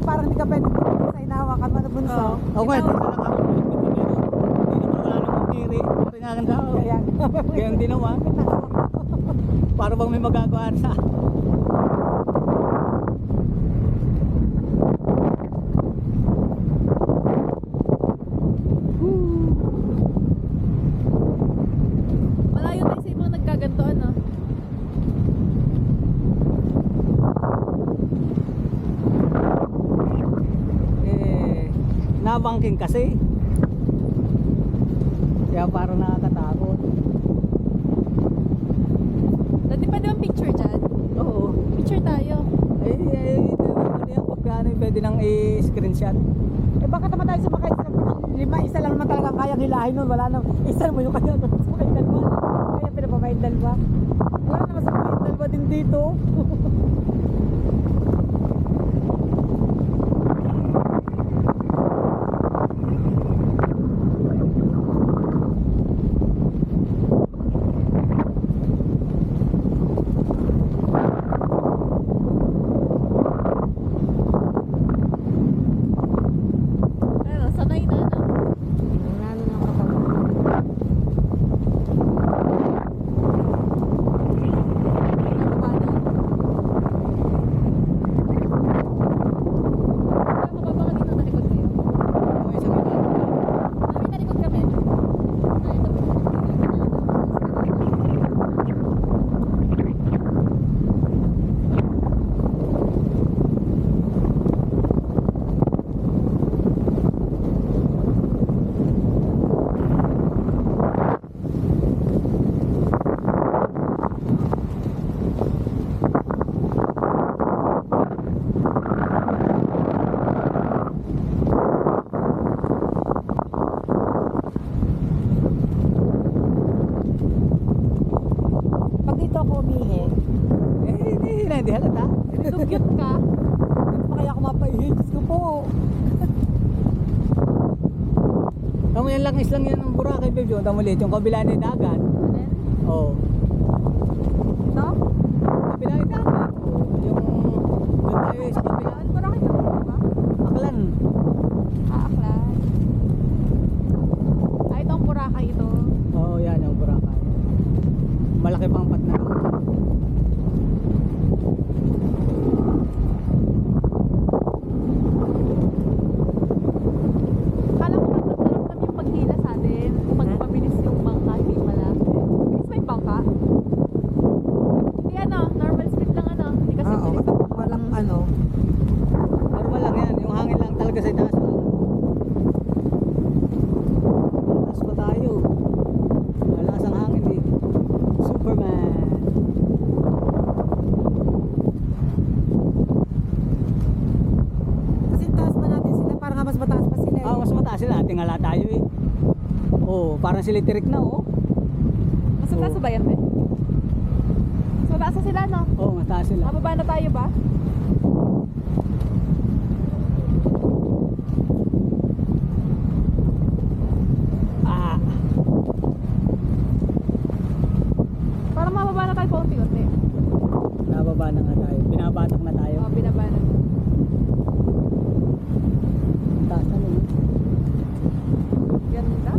lang parang hindi ka pwede sa hinahawakan mo na bunso. Oo, okay. Hindi na lang ako. Hindi naman wala nga ganda ako. Kaya, Kaya ang. Para bang may magagawa sa tayo sa ibang nagkaganto, ano? eh, nabangking kasi. Kaya parang nakakatakot. Dati pa naman picture dyan. Oo. Picture tayo. Ay, ay, ano yan, pagka ano, pwede nang i-screenshot. eh baka naman tayo sa lima, isa lang naman talaga kayang hilahin nun. Wala na, isa mo yung kanya sumakay dalawa. Kaya pinapamain dalawa. Wala naman sumakay dalawa din dito. Pero sanay na, no? Ano ng katawan. Nababa na. Kaya mababa ka dito, talikod kayo. Okay, sabi ko. Kami talikod kami. Ay, ito po. Pag dito ako umihi, Eh, hindi, hindi, hindi halata. Dugyot ka. hindi pa kaya ako mapaihi. Diyos ko po. Tamo yan lang islang yan ng Boracay, babe. Tamo liit, yung kabila ni dagat. Oo. Ito? Kabila ni dagat. Oo. Yung, doon tayo eh, sa kabila. Ano ba nakita mo ba? Aklan. Ah, aklan. Ah, ito ang Boracay ito. Oo, yan yung Boracay. Malaki pang pat na. Kala ko nagtatamtam yung paghila sa atin. Pag mabilis yung bangka, hindi pala. Bilis ba yung bangka? Hindi ano, normal speed lang ano. Hindi kasi Oo, bilis. walang ano. Normal lang yan. Yung hangin lang talaga sa itaas. Taas pa tayo. Malakas ang hangin eh. Superman. Kasi taas pa natin sila, parang nga mas mataas pa sila. eh. Ah, mas mataas sila. Tingala tayo eh. Oo, parang silitirik na oh. Mas mataas ba yan, be? Mas mataas na sila, no? Oo, mataas sila. Mababa na tayo ba? Ah, Parang mababa na tayo paunti-unti. nababa na nga tayo. Binabatak na tayo. Oo, binaba na. Ang taas na nun. Ganda.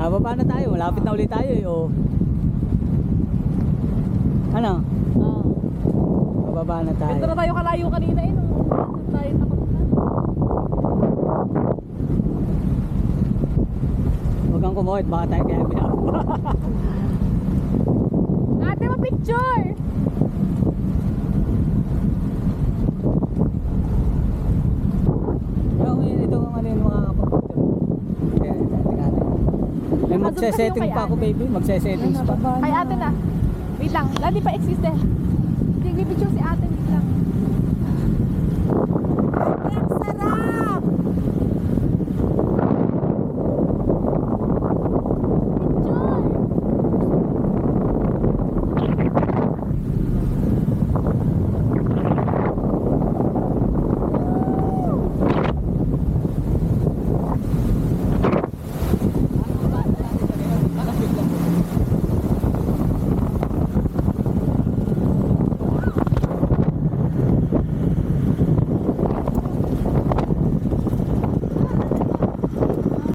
Nababa na tayo. Malapit na ulit tayo eh. Oh. Ano? Oo. Bababa na tayo. Ganda na tayo kalayo kanina eh. Nung tayo takot na. Huwag kang kumuhit. Baka tayo kaya binababa. Ate, ma-picture! Pero kung ito ang ano yung mga kapag Kaya, tingnan natin. Yung pa ako kay baby. Magse-settings pa. Ay, ate na. Wait lang. Ladi pa exist eh. Sige, picture si ate.